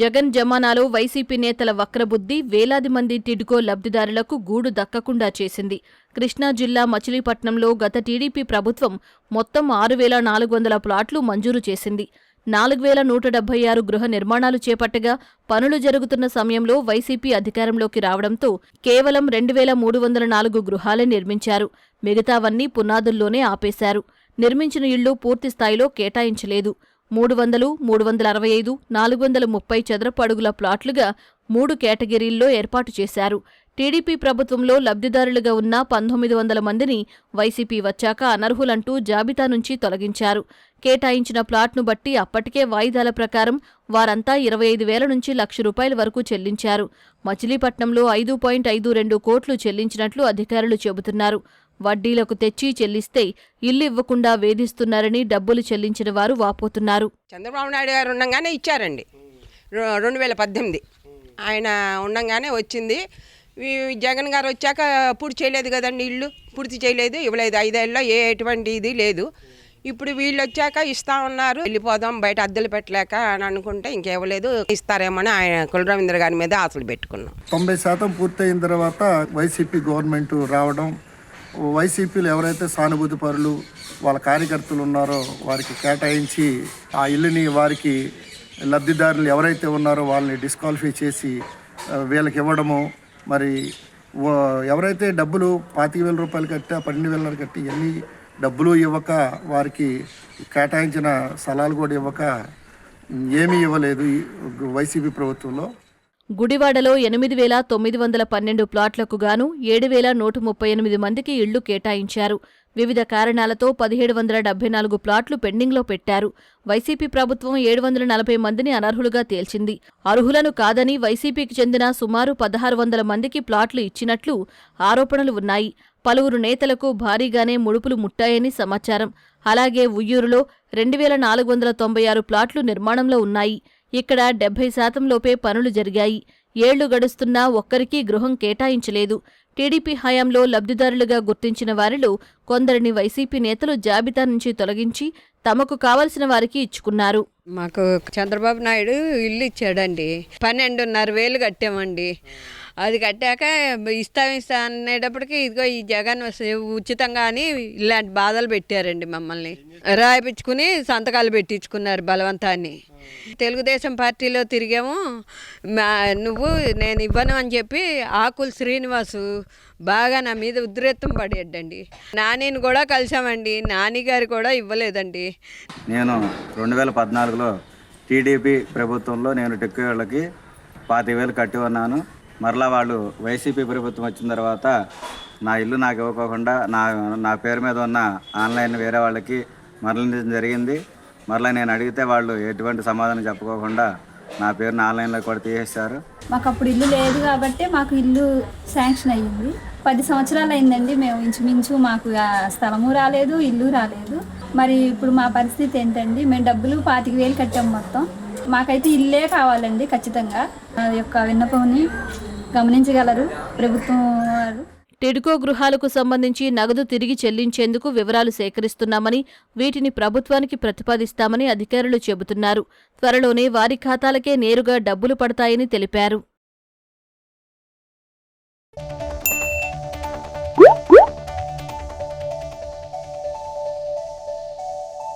Jagan జమానాలో YCP నేతల వక్రబుద్ధి వేలాది మంది టిడ్కో లబ్ధిదారులకు గూడు దక్కకుండా చేసింది. కృష్ణా జిల్లా మచిలీపట్నంలో గత టీడీపీ ప్రభుత్వం మొత్తం ఆరు వేల నాలుగు వందల ప్లాట్లు మంజూరు చేసింది. నాలుగు వేల నూట డెబ్బై ఆరు గృహ నిర్మాణాలు చేపట్టగా పనులు జరుగుతున్న సమయంలో వైసీపీ అధికారంలోకి రావడంతో కేవలం రెండు వేల మూడు వందల నాలుగు గృహాలే నిర్మించారు. మిగతావన్నీ పునాదుల్లోనే ఆపేశారు. నిర్మించిన ఇళ్ళు పూర్తి స్థాయిలో కేటాయించలేదు. మూడు వందలు మూడు వందల అరవై ఐదు నాలుగు వందల ముప్పై చదరపు అడుగుల ప్లాట్లుగా మూడు కేటగిరీల్లో ఏర్పాటు చేశారు. టీడీపీ ప్రభుత్వంలో లబ్ధిదారులుగా ఉన్న పంతొమ్మిది వందల మందిని వైసీపీ వచ్చాక అనర్హులంటూ జాబితా నుంచి తొలగించారు. కేటాయించిన ప్లాట్ను బట్టి అప్పటికే వాయిదాల ప్రకారం వారంతా ఇరవై ఐదు వేల నుంచి లక్ష రూపాయల వరకు చెల్లించారు. మచిలీపట్నంలో ఐదు పాయింట్ ఐదు రెండు కోట్లు చెల్లించినట్లు అధికారులు చెబుతున్నారు. వడ్డీలకు తెచ్చి చెల్లిస్తే ఇల్లు ఇవ్వకుండా వేధిస్తున్నారని డబ్బులు చెల్లించిన వారు వాపోతున్నారు. చంద్రబాబు నాయుడు గారు ఉండంగానే ఇచ్చారండి. రెండు వేల పద్దెనిమిది. ఆయన ఉండంగానే వచ్చింది. జగన్ గారు వచ్చాక పూర్తి చేయలేదు కదండి ఇల్లు పూర్తి చేయలేదు. ఇవ్వలేదు. ఐదేళ్ళలో ఏ ఎటువంటి ఇది లేదు. ఇప్పుడు వీళ్ళు వచ్చాక ఇస్తా ఉన్నారు. వెళ్ళిపోదాం బయట అద్దెలు పెట్టలేక అని అనుకుంటే ఇంకేవ్వలేదు. ఇస్తారేమని ఆయన కులరవీంద్ర గారి మీద ఆశలు పెట్టుకున్నాం. తొంభై శాతం పూర్తయిన తర్వాత వైసీపీ గవర్నమెంట్ రావడం వైసీపీలు ఎవరైతే సానుభూతి పరులు వాళ్ళ కార్యకర్తలు ఉన్నారో వారికి కేటాయించి ఆ ఇల్లుని వారికి లబ్ధిదారులు ఎవరైతే ఉన్నారో వాళ్ళని డిస్క్వాలిఫై చేసి వీళ్ళకి ఇవ్వడము మరి ఎవరైతే డబ్బులు పాతిక వేల రూపాయలు కట్టా పన్నెండు వేల కట్టి ఎన్ని డబ్బులు ఇవ్వక వారికి కేటాయించిన స్థలాలు కూడా ఇవ్వక ఏమీ ఇవ్వలేదు వైసీపీ ప్రభుత్వంలో. గుడివాడలో ఎనిమిది వేల తొమ్మిది వందల పన్నెండు ప్లాట్లకు గాను ఏడు వేల నూట ముప్పై ఎనిమిది మందికి ఇళ్ళు కేటాయించారు. వివిధ కారణాలతో పదిహేడు వందల డెబ్బై నాలుగు ప్లాట్లు పెండింగ్లో పెట్టారు. వైసీపీ ప్రభుత్వం ఏడు వందల నలభై మందిని అనర్హులుగా తేల్చింది. అర్హులను కాదని వైసీపీకి చెందిన సుమారు పదహారు వందల మందికి ప్లాట్లు ఇచ్చినట్లు ఆరోపణలు ఉన్నాయి. పలువురు నేతలకు భారీగానే ముడుపులు ముట్టాయని సమాచారం. అలాగే ఉయ్యూరులో రెండు వేల నాలుగు వందల తొంభై ఆరు ప్లాట్లు నిర్మాణంలో ఉన్నాయి. ఇక్కడ డెబ్బై శాతం లోపే పనులు జరిగాయి. ఏళ్ళు గడుస్తున్నా ఒక్కరికీ గృహం కేటాయించలేదు. టీడీపీ హయాంలో లబ్ధిదారులుగా గుర్తించిన వారిలో కొందరిని వైసీపీ నేతలు జాబితా నుంచి తొలగించి తమకు కావలసిన వారికి ఇచ్చుకున్నారు. మాకు చంద్రబాబు నాయుడు ఇల్లు ఇచ్చాడండి. పన్నెండున్నర వేలు కట్టామండి. అది కట్టాక ఇస్తాం ఇస్తా అనేటప్పటికి ఇదిగో ఈ జగన్ ఉచితంగా అని ఇలాంటి బాధలు పెట్టారండి మమ్మల్ని. రాయిపించుకుని సంతకాలు పెట్టించుకున్నారు బలవంతాన్ని. తెలుగుదేశం పార్టీలో తిరిగాము. మా నువ్వు నేను ఇవ్వను అని చెప్పి ఆకులు శ్రీనివాసు బాగా నా మీద ఉద్రేత్తం పడేయండి నానిని కూడా కలిసామండి. నాని గారు కూడా ఇవ్వలేదండి. నేను రెండు వేల పద్నాలుగులో టీడీపీ ప్రభుత్వంలో నేను టెక్కు వాళ్ళకి పాతి వేలు కట్టి ఉన్నాను. మరలా వాళ్ళు వైసీపీ ప్రభుత్వం వచ్చిన తర్వాత నా ఇల్లు నాకు ఇవ్వకోకుండా నా నా పేరు మీద ఉన్న ఆన్లైన్ వేరే వాళ్ళకి మరలించడం జరిగింది. మరలా నేను అడిగితే వాళ్ళు ఎటువంటి సమాధానం చెప్పుకోకుండా నా పేరుని ఆన్లైన్లో కూడా తీసేశారు. మాకు అప్పుడు ఇల్లు లేదు కాబట్టి మాకు ఇల్లు శాంక్షన్ అయ్యింది. పది సంవత్సరాలు అయిందండి మేము ఇంచుమించు మాకు స్థలము రాలేదు ఇల్లు రాలేదు. మరి ఇప్పుడు మా పరిస్థితి ఏంటండి? మేము డబ్బులు పాతిక వేలు కట్టాము మొత్తం. మాకైతే ఇల్లే కావాలండి ఖచ్చితంగా. యొక్క విన్నపంని గమనించగలరు ప్రభుత్వం వారు. టిడ్కో గృహాలకు సంబంధించి నగదు తిరిగి చెల్లించేందుకు వివరాలు సేకరిస్తున్నామని వీటిని ప్రభుత్వానికి ప్రతిపాదిస్తామని అధికారులు చెబుతున్నారు. త్వరలోనే వారి ఖాతాలకే నేరుగా డబ్బులు పడతాయని తెలిపారు.